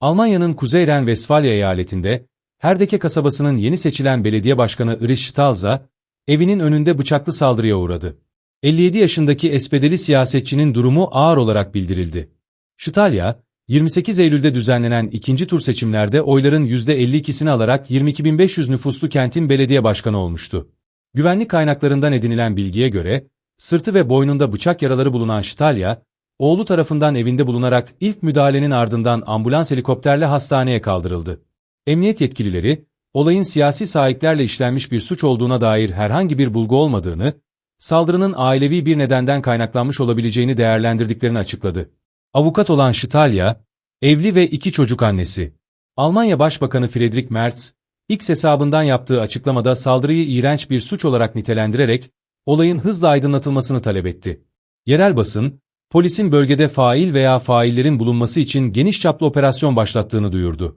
Almanya'nın Kuzey Ren-Vesfalya eyaletinde, Herdeke kasabasının yeni seçilen belediye başkanı Irish Stalza, evinin önünde bıçaklı saldırıya uğradı. 57 yaşındaki SPD'li siyasetçinin durumu ağır olarak bildirildi. Şıtalya, 28 Eylül'de düzenlenen ikinci tur seçimlerde oyların %52'sini alarak 22.500 nüfuslu kentin belediye başkanı olmuştu. Güvenlik kaynaklarından edinilen bilgiye göre, sırtı ve boynunda bıçak yaraları bulunan Ştalya, oğlu tarafından evinde bulunarak ilk müdahalenin ardından ambulans helikopterle hastaneye kaldırıldı. Emniyet yetkilileri, olayın siyasi sahiplerle işlenmiş bir suç olduğuna dair herhangi bir bulgu olmadığını, saldırının ailevi bir nedenden kaynaklanmış olabileceğini değerlendirdiklerini açıkladı. Avukat olan Ştalya, evli ve iki çocuk annesi. Almanya Başbakanı Friedrich Merz, X hesabından yaptığı açıklamada saldırıyı iğrenç bir suç olarak nitelendirerek, olayın hızla aydınlatılmasını talep etti. Yerel basın, polisin bölgede fail veya faillerin bulunması için geniş çaplı operasyon başlattığını duyurdu.